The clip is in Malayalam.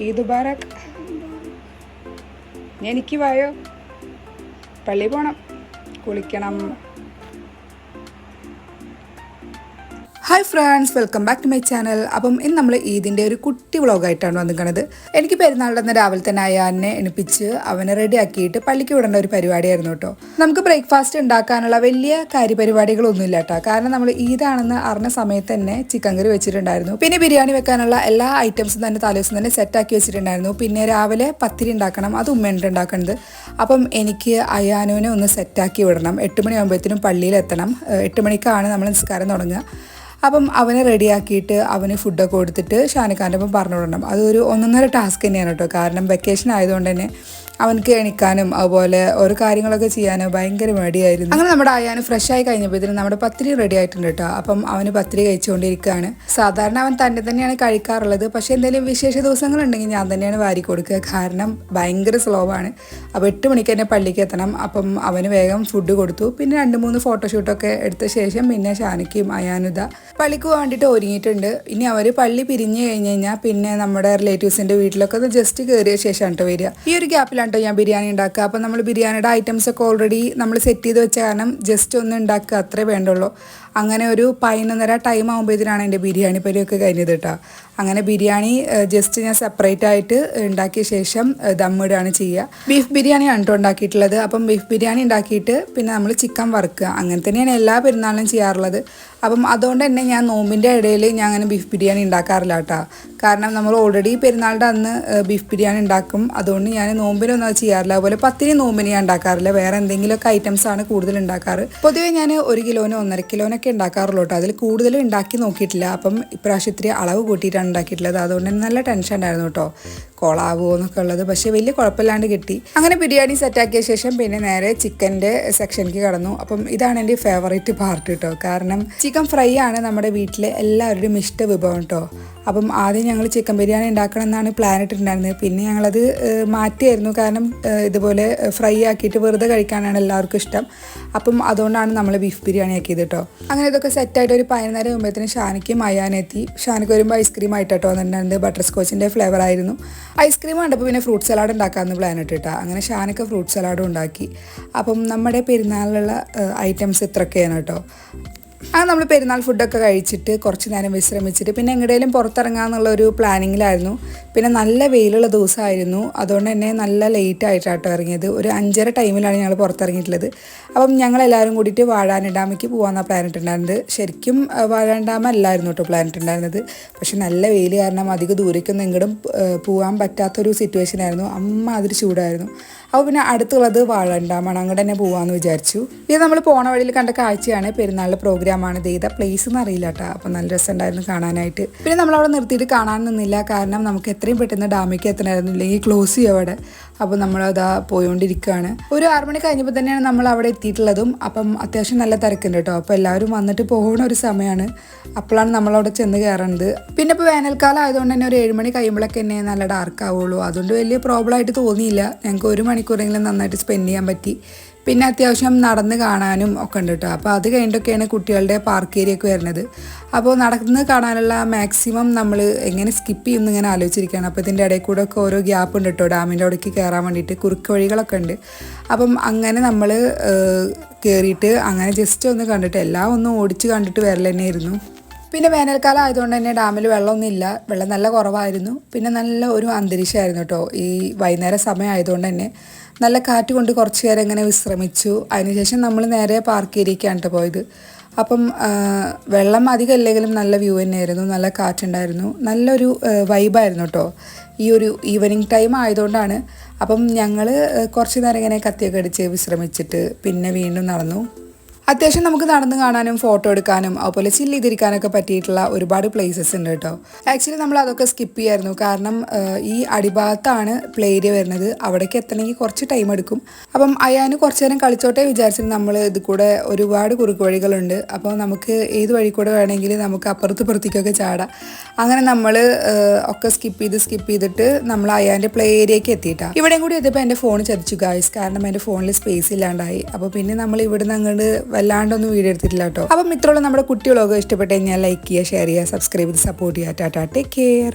ഈദ് മുബാറക്. എനിക്ക് വായോ? പള്ളി പോണം. കുളിക്കണം. Hi friends welcome back to my channel അപ്പം ഇന്ന് നമ്മൾ ഈദിന്റെ ഒരു കുട്ടി വ്ളോഗായിട്ടാണ് വന്നിരിക്കുന്നത്. എനിക്ക് പെരുന്നാളിന്റെ അന്ന് രാവിലെ തന്നെ അയാനെ എണിപ്പിച്ച് അവനെ റെഡിയാക്കിയിട്ട് പള്ളിക്ക് വിടേണ്ട ഒരു പരിപാടിയായിരുന്നു കേട്ടോ. നമുക്ക് ബ്രേക്ക്ഫാസ്റ്റ് ഉണ്ടാക്കാനുള്ള വലിയ കാര്യപരിപാടികളൊന്നും ഇല്ല കേട്ടോ കാരണം നമ്മൾ ഈദാണെന്ന് അറിഞ്ഞ സമയത്ത് തന്നെ ചിക്കൻ കറി വെച്ചിട്ടുണ്ടായിരുന്നു. പിന്നെ ബിരിയാണി വെക്കാനുള്ള എല്ലാ ഐറ്റംസും തന്നെ തലേദിവസം തന്നെ സെറ്റാക്കി വെച്ചിട്ടുണ്ടായിരുന്നു. പിന്നെ രാവിലെ പത്തിരി ഉണ്ടാക്കണം അത് ഉമ്മയുണ്ട് ഉണ്ടാക്കണത്. അപ്പം എനിക്ക് അയാനുവിനെ ഒന്ന് സെറ്റാക്കി വിടണം. എട്ട് മണിയാകുമ്പോഴത്തേനും പള്ളിയിലെത്തണം എട്ട് മണിക്കാണ് നമ്മൾ നിസ്കാരം തുടങ്ങുക. അപ്പം അവനെ റെഡിയാക്കിയിട്ട് അവന് ഫുഡൊക്കെ കൊടുത്തിട്ട് ഷാനിഖാന്റെ ഒപ്പം പറഞ്ഞു വിടണം അതൊരു ഒന്നൊന്നര ടാസ്ക് തന്നെയാണ് കേട്ടോ. കാരണം വെക്കേഷൻ ആയതുകൊണ്ട് തന്നെ അവനക്ക് എണിക്കാനും അതുപോലെ ഓരോ കാര്യങ്ങളൊക്കെ ചെയ്യാനും ഭയങ്കര മടിയായിരുന്നു. അങ്ങനെ നമ്മുടെ ആയാനും ഫ്രഷ് ആയി കഴിഞ്ഞപ്പോഴത്തേനും നമ്മുടെ പത്തിരി റെഡി ആയിട്ടുണ്ട് കേട്ടോ അപ്പം അവന് പത്തിരി കഴിച്ചുകൊണ്ടിരിക്കുകയാണ്. സാധാരണ അവൻ തന്നെ തന്നെയാണ് കഴിക്കാറുള്ളത്. പക്ഷേ എന്തെങ്കിലും വിശേഷ ദിവസങ്ങൾ ഉണ്ടെങ്കിൽ ഞാൻ തന്നെയാണ് വാരി കൊടുക്കുക. കാരണം ഭയങ്കര സ്ലോ ആണ്. അപ്പോൾ എട്ട് മണിക്ക് തന്നെ പള്ളിക്ക് എത്തണം. അപ്പം അവന് വേഗം ഫുഡ് കൊടുത്തു. പിന്നെ രണ്ട് മൂന്ന് ഫോട്ടോഷൂട്ടൊക്കെ എടുത്ത ശേഷം പിന്നെ ഷാനിക്കും അയാനുത പള്ളിക്ക് വേണ്ടിയിട്ട് ഒരുങ്ങിയിട്ടുണ്ട്. ഇനി അവർ പള്ളി പിരിഞ്ഞു കഴിഞ്ഞ് കഴിഞ്ഞാൽ പിന്നെ നമ്മുടെ റിലേറ്റീവ്സിന്റെ വീട്ടിലൊക്കെ ഒന്ന് ജസ്റ്റ് കയറിയ ശേഷമാണ് കേട്ടോ വരിക. ഈ ഒരു ഗ്യാപ്പിലാണ് കേട്ടോ ഞാൻ ബിരിയാണി ഉണ്ടാക്കുക. അപ്പോൾ നമ്മൾ ബിരിയാണിയുടെ ഐറ്റംസ് ഒക്കെ ഓൾറെഡി നമ്മൾ സെറ്റ് ചെയ്ത് വെച്ച കാരണം ജസ്റ്റ് ഒന്ന് ഉണ്ടാക്കുക അത്രേ വേണ്ടുള്ളൂ. അങ്ങനെ ഒരു പതിനൊന്നര ടൈം ആകുമ്പോഴത്തേനാണ് എന്റെ ബിരിയാണി പരിയൊക്കെ കഴിഞ്ഞത് കേട്ടോ. അങ്ങനെ ബിരിയാണി ജസ്റ്റ് ഞാൻ സെപ്പറേറ്റ് ആയിട്ട് ഉണ്ടാക്കിയ ശേഷം ദമ്മിടുകയാണ് ചെയ്യുക. ബീഫ് ബിരിയാണിയാണ് കേട്ടോ ഉണ്ടാക്കിയിട്ടുള്ളത്. അപ്പം ബീഫ് ബിരിയാണി ഉണ്ടാക്കിയിട്ട് പിന്നെ നമ്മൾ ചിക്കൻ വറുക്കുക. അങ്ങനെ തന്നെയാണ് എല്ലാ പെരുന്നാളിനും ചെയ്യാറുള്ളത്. അപ്പം അതുകൊണ്ട് തന്നെ ഞാൻ നോമ്പിന്റെ ഇടയിൽ ഞാൻ അങ്ങനെ ബീഫ് ബിരിയാണി ഉണ്ടാക്കാറില്ല കേട്ടോ. കാരണം നമ്മൾ ഓൾറെഡി പെരുന്നാളുടെ അന്ന് ബീഫ് ബിരിയാണി ഉണ്ടാക്കും. അതുകൊണ്ട് ഞാൻ നോമ്പിനൊന്നും അത് ചെയ്യാറില്ല. അതുപോലെ പത്തിരി നോമ്പിന് ഞാൻ ഉണ്ടാക്കാറില്ല. വേറെ എന്തെങ്കിലുമൊക്കെ ഐറ്റംസ് ആണ് കൂടുതൽ ഉണ്ടാക്കാറ്. പൊതുവേ ഞാൻ ഒരു കിലോനോ ഒന്നര കിലോനൊക്കെ ഉണ്ടാക്കാറുള്ളൂ കേട്ടോ. അതിൽ കൂടുതൽ ഉണ്ടാക്കി നോക്കിയിട്ടില്ല. അപ്പം ഇപ്രാവശ്യം ഇത്തിരി അളവ് കൂട്ടിയിട്ടാണ് ഉണ്ടാക്കിയിട്ടുള്ളത്. അതുകൊണ്ട് തന്നെ നല്ല ടെൻഷൻ ഉണ്ടായിരുന്നു കേട്ടോ. കൊളാവോ എന്നൊക്കെ ഉള്ളത്. പക്ഷേ വലിയ കുഴപ്പമില്ലാണ്ട് കിട്ടി. അങ്ങനെ ബിരിയാണി സെറ്റാക്കിയ ശേഷം പിന്നെ നേരെ ചിക്കന്റെ സെക്ഷനിലേക്ക് കടന്നു. അപ്പം ഇതാണ് എന്റെ ഫേവറേറ്റ് പാർട്ട് കേട്ടോ. കാരണം ചിക്കൻ ഫ്രൈ ആണ് നമ്മുടെ വീട്ടിലെ എല്ലാവരുടെയും ഇഷ്ട വിഭവം കേട്ടോ അപ്പം ആദ്യം ഞങ്ങൾ ചിക്കൻ ബിരിയാണി ഉണ്ടാക്കണം എന്നാണ് പ്ലാൻ ഇട്ടിട്ടുണ്ടായിരുന്നത്. പിന്നെ ഞങ്ങളത് മാറ്റിയായിരുന്നു. കാരണം ഇതുപോലെ ഫ്രൈ ആക്കിയിട്ട് വെറുതെ കഴിക്കാനാണ് എല്ലാവർക്കും ഇഷ്ടം. അപ്പം അതുകൊണ്ടാണ് നമ്മൾ ബീഫ് ബിരിയാണി ആക്കിയത് കേട്ടോ അങ്ങനെ ഇതൊക്കെ സെറ്റായിട്ട് ഒരു പതിനൊന്നര മുമ്പത്തിന് ഷാനിക്കും മയാനെത്തി ഷാനിക്ക് വരുമ്പോൾ ഐസ്ക്രീം ആയിട്ടോ എന്നിട്ടുണ്ടായിരുന്നത് ബട്ടർ സ്കോച്ചിന്റെ ഫ്ലേവർ ആയിരുന്നു. ഐസ്ക്രീം കണ്ടപ്പോൾ പിന്നെ ഫ്രൂട്ട് സലാഡ് ഉണ്ടാക്കാമെന്ന് പ്ലാൻ ഇട്ടിട്ടാ. അങ്ങനെ ഷാനൊക്കെ ഫ്രൂട്ട് സലാഡും ഉണ്ടാക്കി. അപ്പം നമ്മുടെ പെരുന്നാളിലുള്ള ഐറ്റംസ് ഇത്രയൊക്കെയാണ് കേട്ടോ ആ നമ്മൾ പെരുന്നാൾ ഫുഡൊക്കെ കഴിച്ചിട്ട് കുറച്ച് നേരം വിശ്രമിച്ചിട്ട് പിന്നെ എങ്ങടേലും പുറത്തിറങ്ങാന്നുള്ള ഒരു പ്ലാനിങ്ങിലായിരുന്നു പിന്നെ നല്ല വെയിലുള്ള ദിവസമായിരുന്നു. അതുകൊണ്ട് തന്നെ നല്ല ലേറ്റ് ആയിട്ടാട്ടോ ഇറങ്ങിയത്. ഒരു അഞ്ചര ടൈമിലാണ് ഞങ്ങൾ പുറത്തിറങ്ങിയിട്ടുള്ളത്. അപ്പം ഞങ്ങൾ എല്ലാവരും കൂടിയിട്ട് വാഴാനിടാമയ്ക്ക് പോകാമെന്നാണ് പ്ലാൻ ശരിക്കും വാഴാണ്ടാമ അല്ലായിരുന്നു കേട്ടോ പ്ലാൻ ഇട്ടുണ്ടായിരുന്നത് പക്ഷെ നല്ല വെയിൽ കാരണം അധിക ദൂരേക്കൊന്നും ഏഹ്, പോകാൻ പറ്റാത്തൊരു സിറ്റുവേഷൻ ആയിരുന്നു. അമ്മ അതിൽ ചൂടായിരുന്നു. അപ്പോൾ പിന്നെ അടുത്തുള്ളത് വാഴണ്ടാമാണ് അങ്ങോട്ട് തന്നെ പോകാമെന്ന് വിചാരിച്ചു. ഇത് നമ്മൾ പോണ വഴിയിൽ കണ്ട കാഴ്ചയാണ്. പെരുന്നാളിലെ പ്രോഗ്രാമാണ് ഇത് ചെയ്ത പ്ലേസ് എന്ന് അറിയില്ല കേട്ടോ അപ്പോൾ നല്ല രസമുണ്ടായിരുന്നു കാണാനായിട്ട്. പിന്നെ നമ്മൾ അവിടെ നിർത്തിയിട്ട് കാണാൻ നിന്നില്ല. കാരണം നമുക്ക് എത്രയും പെട്ടെന്ന് ഡാമിലേക്ക് എത്തണമായിരുന്നു. ഇല്ലെങ്കിൽ ക്ലോസ് ചെയ്യും അവിടെ. അപ്പോൾ നമ്മളതാ പോയോണ്ടിരിക്കുകയാണ്. ഒരു ആറ് മണി കഴിഞ്ഞപ്പോൾ തന്നെയാണ് നമ്മൾ അവിടെ എത്തിയിട്ടുള്ളതും. അപ്പം അത്യാവശ്യം നല്ല തിരക്കുണ്ട് കേട്ടോ. അപ്പോൾ എല്ലാവരും വന്നിട്ട് പോകുന്ന ഒരു സമയമാണ്. അപ്പോഴാണ് നമ്മളവിടെ ചെന്ന് കയറുന്നത് പിന്നെ ഇപ്പോൾ വേനൽക്കാലം ആയതുകൊണ്ട് തന്നെ ഒരു ഏഴ് മണി കഴിയുമ്പോഴൊക്കെ തന്നെ നല്ല ഡാർക്ക് ആവുള്ളൂ. അതുകൊണ്ട് വലിയ പ്രോബ്ലം ആയിട്ട് തോന്നിയില്ല. ഞങ്ങൾക്ക് ഒരു മണിക്കൂറെങ്കിലും നന്നായിട്ട് സ്പെൻഡ് ചെയ്യാൻ പറ്റി. പിന്നെ അത്യാവശ്യം നടന്ന് കാണാനും ഒക്കെ ഉണ്ട് കേട്ടോ അപ്പോൾ അത് കഴിഞ്ഞിട്ടൊക്കെയാണ് കുട്ടികളുടെ പാർക്ക് ഏരിയ ഒക്കെ വരുന്നത്. അപ്പോൾ നടന്ന് കാണാനുള്ള മാക്സിമം നമ്മൾ എങ്ങനെ സ്കിപ്പ് ചെയ്യുമെന്ന് ഇങ്ങനെ ആലോചിച്ചിരിക്കുകയാണ് അപ്പോൾ ഇതിന്റെ ഇടയിൽ കൂടെ ഒക്കെ ഓരോ ഗ്യാപ്പ് ഉണ്ട് കേട്ടോ ഡാമിന്റെ അവിടേക്ക് കയറാൻ വേണ്ടിയിട്ട് കുറുക്ക് വഴികളൊക്കെ ഉണ്ട്. അപ്പം അങ്ങനെ നമ്മൾ കയറിയിട്ട് അങ്ങനെ ജസ്റ്റ് ഒന്ന് കണ്ടിട്ട് എല്ലാം ഒന്നും ഓടിച്ച് കണ്ടിട്ട് വരൽ തന്നെയായിരുന്നു. പിന്നെ വേനൽക്കാലം ആയതുകൊണ്ട് തന്നെ ഡാമിൽ വെള്ളമൊന്നും ഇല്ല വെള്ളം നല്ല കുറവായിരുന്നു. പിന്നെ നല്ല ഒരു അന്തരീക്ഷമായിരുന്നു കേട്ടോ. ഈ വൈകുന്നേരം സമയം ആയതുകൊണ്ട് തന്നെ നല്ല കാറ്റ് കൊണ്ട് കുറച്ച് നേരം ഇങ്ങനെ വിശ്രമിച്ചു. അതിനുശേഷം നമ്മൾ നേരെ പാർക്ക് ഏരിയക്കാണ് കേട്ടോ പോയത്. അപ്പം വെള്ളം അധികം ഇല്ലെങ്കിലും നല്ല വ്യൂ തന്നെയായിരുന്നു. നല്ല കാറ്റുണ്ടായിരുന്നു. നല്ലൊരു വൈബായിരുന്നു കേട്ടോ. ഈ ഒരു ഈവനിങ് ടൈം ആയതുകൊണ്ടാണ്. അപ്പം ഞങ്ങൾ കുറച്ച് നേരം ഇങ്ങനെ കത്തിയൊക്കെ അടിച്ച് വിശ്രമിച്ചിട്ട് പിന്നെ വീണ്ടും നടന്നു. അത്യാവശ്യം നമുക്ക് നടന്നു കാണാനും ഫോട്ടോ എടുക്കാനും അതുപോലെ ചില്ല് ചെയ്തിരിക്കാനൊക്കെ പറ്റിയിട്ടുള്ള ഒരുപാട് പ്ലേസസ് ഉണ്ട് കേട്ടോ. ആക്ച്വലി നമ്മൾ അതൊക്കെ സ്കിപ്പ് ചെയ്യായിരുന്നു. കാരണം ഈ അടിഭാഗത്താണ് പ്ലേ ഏരിയ വരുന്നത്. അവിടേക്ക് എത്തണമെങ്കിൽ കുറച്ച് ടൈം എടുക്കും. അപ്പം അയാന് കുറച്ച് നേരം കളിച്ചോട്ടെ വിചാരിച്ചിട്ട് നമ്മൾ ഇത് കൂടെ ഒരുപാട് കുറുക്ക് വഴികളുണ്ട് അപ്പോൾ നമുക്ക് ഏത് വഴി കൂടെ വേണമെങ്കിൽ നമുക്ക് അപ്പുറത്ത് പുറത്തേക്കൊക്കെ ചാടാം. അങ്ങനെ നമ്മൾ ഒക്കെ സ്കിപ്പ് ചെയ്ത് സ്കിപ്പ് ചെയ്തിട്ട് നമ്മൾ അയാന്റെ പ്ലേ ഏരിയയ്ക്ക് എത്തിയിട്ടാണ് ഇവിടെയും കൂടി എത്തിയപ്പോൾ എന്റെ ഫോൺ ചതിച്ചു ഗായ്സ് കാരണം എന്റെ ഫോണിൽ സ്പേസ് ഇല്ലാണ്ടായി. അപ്പോൾ പിന്നെ നമ്മൾ ഇവിടുന്ന് അങ്ങോട്ട് വല്ലാണ്ടൊന്നും വീഡിയോ എടുത്തിട്ടില്ല കേട്ടോ. അപ്പം ഇത്രയുള്ള നമ്മുടെ കുട്ടി ഇഷ്ടപ്പെട്ട് കഴിഞ്ഞാൽ ലൈക്ക് ചെയ്യുക ഷെയർ ചെയ്യുക സബ്സ്ക്രൈബ് ചെയ്ത് സപ്പോർട്ട് ചെയ്യുക. Tata take care